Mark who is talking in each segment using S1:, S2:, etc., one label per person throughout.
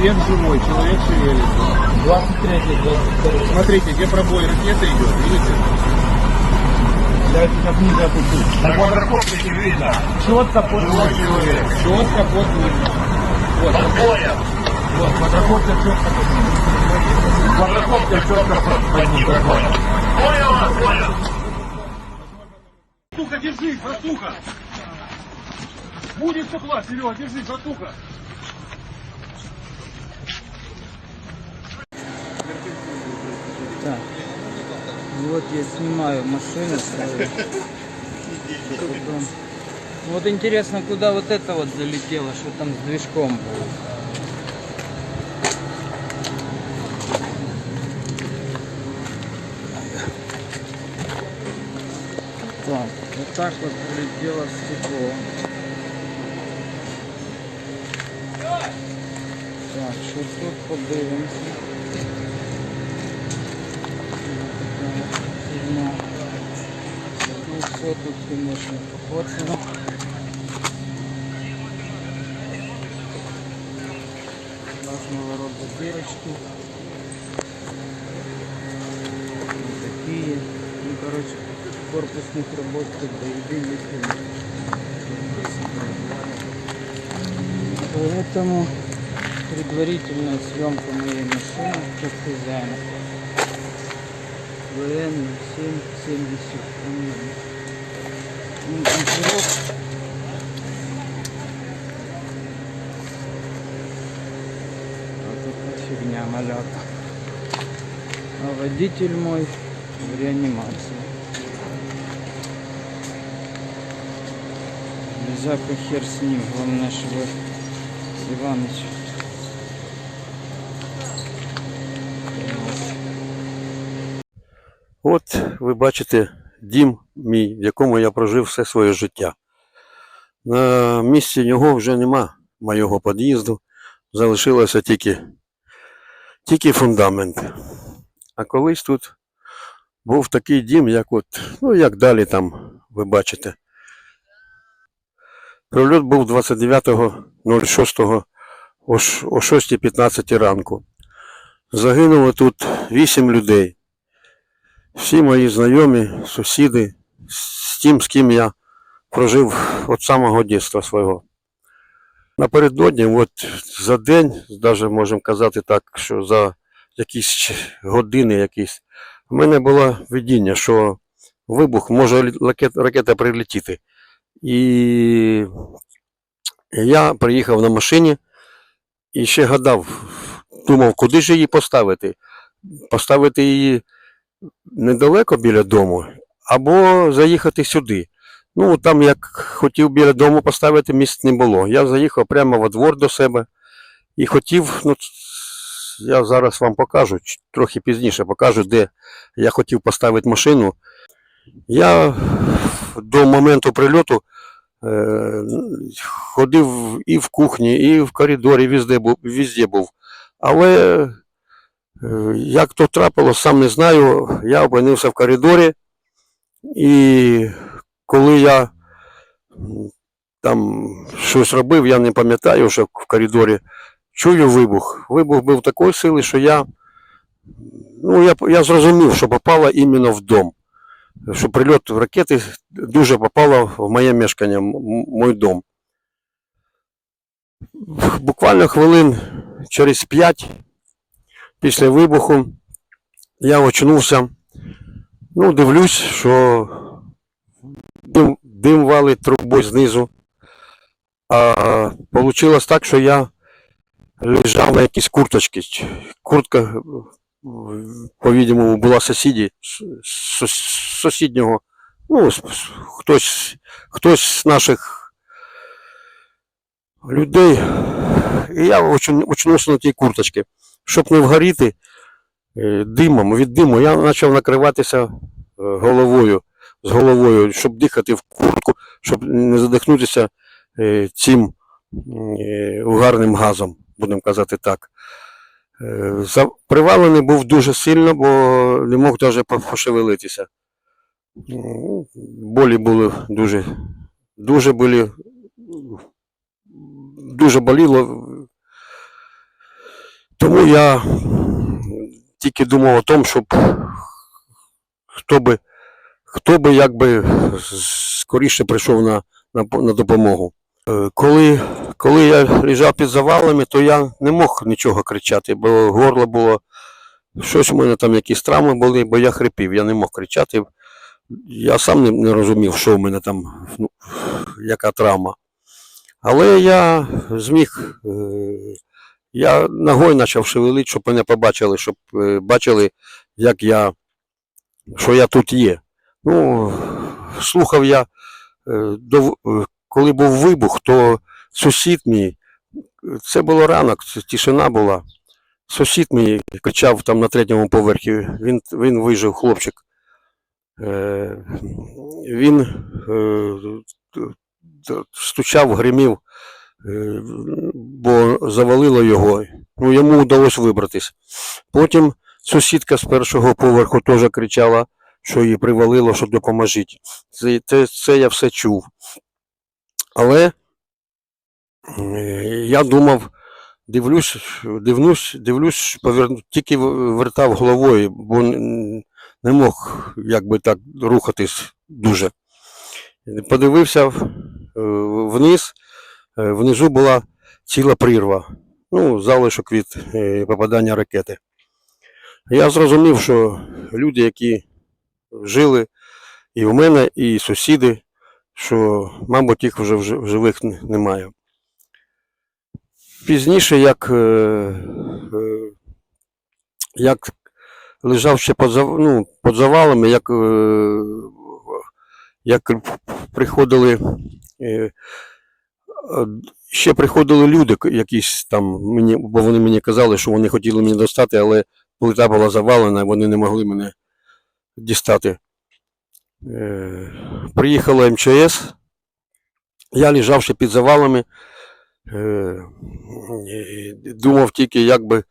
S1: человек живой, человек шевелится.
S2: 23 22
S1: Смотрите, где пробой ракеты идет, видите?
S2: Я сейчас не запущу. На квадрокоптере видно. Четко под человек.
S1: Четко под видно. Вот,
S2: Вот, квадрокоптер четко под. Квадрокоптер четко под, под ним. Понял?
S1: Братуха, держись, братуха! Будет тепла, Серега, держись, братуха!
S3: Вот я снимаю машину Вот интересно, куда вот это вот залетело, что там с движком было. Так, вот так вот полетело стекло. Так, що тут подивимося. Фигня. Ну все тут, конечно, покоцано. Разного рода дырочки. Вот такие. Ну, короче, корпусных работ как до еды не. Поэтому предварительная съемка моей машины как хозяина. ВН 770. Монтировка. Вот такая фигня малята. А водитель мой в реанимации. Лежака хер с ним, главное, чтобы Иваныч
S4: От ви бачите дім мій, в якому я прожив все своє життя. На місці нього вже нема моєго під'їзду, залишилося тільки, тільки фундамент. А колись тут був такий дім, як от, ну як далі там ви бачите. Прильот був 29.06 о о 6.15 ранку. Загинуло тут 8 людей всі мої знайомі, сусіди, з тим, з ким я прожив від самого дитинства свого. Напередодні, от за день, навіть можемо казати так, що за якісь години якісь, в мене було видіння, що вибух може ракета прилетіти. І я приїхав на машині і ще гадав, думав, куди ж її поставити. Поставити її недалеко біля дому, або заїхати сюди. Ну, там як хотів біля дому поставити, місць не було. Я заїхав прямо во двор до себе і хотів, ну, я зараз вам покажу, трохи пізніше покажу, де я хотів поставити машину. Я до моменту прильоту е, ходив і в кухні, і в коридорі, везде був, везде був. Але Як то трапилось, сам не знаю. Я опинився в коридорі, і коли я там щось робив, я не пам'ятаю, що в коридорі чую вибух. Вибух був такої сили, що я, ну, я, я зрозумів, що попало іменно в дом. Що прильот ракети дуже попало в моє мешкання, м- м- мой дом. Буквально хвилин через п'ять після вибуху я очнувся. Ну, дивлюсь, що дим, дим валить трубою знизу. А вийшло так, що я лежав на якійсь курточці. Куртка, по-відомому, була сусіді, з сусіднього. Ну, хтось, хтось з наших людей. І я очнувся на тій курточці щоб не вгоріти е, димом, від диму, я почав накриватися е, головою, з головою, щоб дихати в куртку, щоб не задихнутися е, цим угарним газом, будемо казати так. Привалений був дуже сильно, бо не мог навіть пошевелитися. Ну, Болі були дуже, дуже були, дуже боліло. Я тільки думав о тому, щоб хто би, хто би якби скоріше прийшов на, на, на допомогу. Е, Коли, коли я лежав під завалами, то я не мог нічого кричати, бо горло було. Щось у мене там якісь травми були, бо я хрипів, я не мог кричати. Я сам не, не розумів, що в мене там, ну, яка травма. Але я зміг, е, я ногою почав шевелити, щоб мене побачили, щоб е, бачили, як я, що я тут є. Ну, слухав я, е, е, коли був вибух, то сусід мій, це було ранок, тишина була. Сусід мій кричав там на третьому поверхі, він, він вижив, хлопчик. Він стучав, гримів, бо завалило його. Ну, йому вдалося вибратись. Потім сусідка з першого поверху теж кричала, що її привалило, що допоможіть. Це, це, це я все чув. Але е, я думав, дивлюсь, дивлюсь, дивлюсь, поверну, тільки вертав головою, бо не мог якби так рухатись дуже. Подивився е, вниз, е, внизу була ціла прірва, ну, залишок від е, попадання ракети. Я зрозумів, що люди, які жили і в мене, і сусіди, що, мабуть, їх вже в живих немає. Пізніше, як, е, е, як лежав ще під, ну, під завалами, як, е, як приходили, е, е, ще приходили люди, якісь там, мені, бо вони мені казали, що вони хотіли мене достати, але плита була завалена, вони не могли мене дістати. Е, Приїхала МЧС, я лежав ще під завалами, е, думав тільки, як би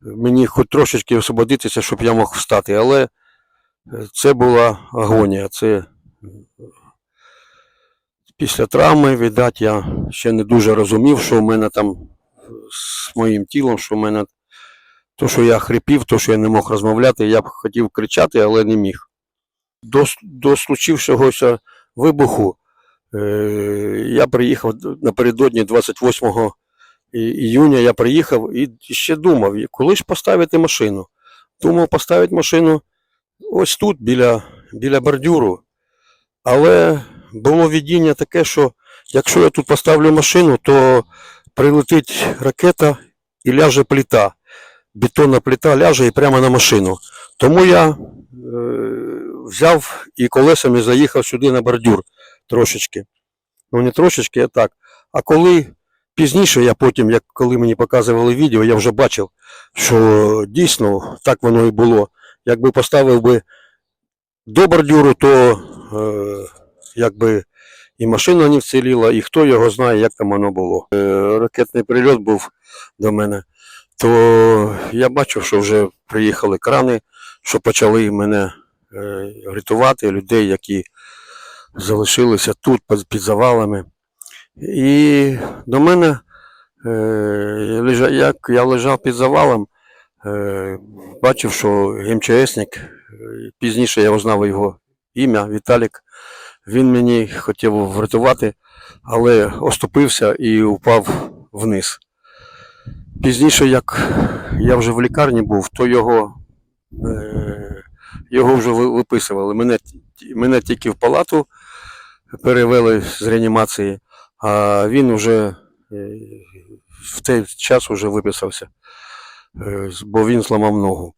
S4: мені хоч трошечки освободитися, щоб я мог встати, але е, це була агонія. Це е, після травми, видать, я ще не дуже розумів, що в мене там з моїм тілом, що в мене то, що я хрипів, то, що я не мог розмовляти, я б хотів кричати, але не міг. До, до случившогося вибуху е, я приїхав напередодні 28 іюня я приїхав і ще думав, коли ж поставити машину. Думав поставити машину ось тут, біля, біля бордюру. Але було видіння таке, що якщо я тут поставлю машину, то прилетить ракета і ляже плита. Бетонна плита ляже і прямо на машину. Тому я е, взяв і колесами заїхав сюди на бордюр трошечки. Ну, не трошечки, а так. А коли Пізніше я потім, як коли мені показували відео, я вже бачив, що дійсно так воно і було. Якби поставив би до бордюру, то е, якби і машина не вціліла, і хто його знає, як там воно було. Е, ракетний прильот був до мене, то я бачив, що вже приїхали крани, що почали мене е, рятувати, людей, які залишилися тут під, завалами. І до мене, е, як я лежав під завалом, бачив, що МЧСник, пізніше я узнав його ім'я Віталік, він мені хотів врятувати, але оступився і упав вниз. Пізніше, як я вже в лікарні був, то його, е, його вже виписували. Мене, мене тільки в палату перевели з реанімації а він вже е, в той час вже виписався, е, бо він зламав ногу.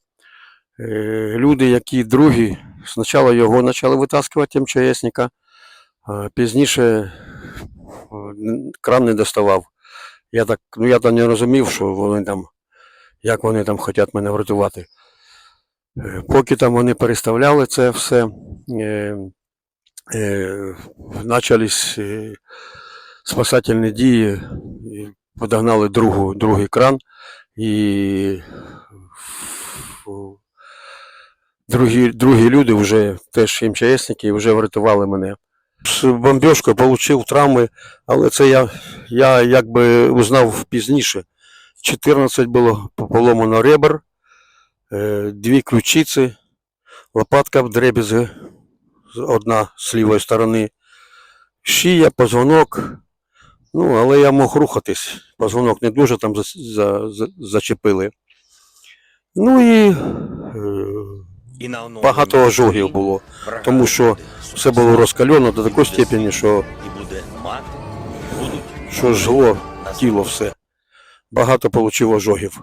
S4: Люди, які другі, спочатку його почали витаскувати МЧСника, пізніше е, кран не доставав. Я так, ну я там не розумів, що вони там, як вони там хочуть мене врятувати. Е, Поки там вони переставляли це все, е, почались спасательні дії, подогнали другу, другий кран і другі, другі люди вже теж МЧСники вже врятували мене. З бомбіжкою отримав травми, але це я, я якби узнав пізніше. 14 було поломано ребер, е, дві ключиці, лопатка в дребезги, з- одна з лівої сторони, шия, позвонок. Ну, але я мог рухатись. Позвонок не дуже там за, за, за, зачепили. Ну і е, багато ожогів було, тому що все було розкальоно до такої степені, що, що жгло тіло все. Багато отримав ожогів.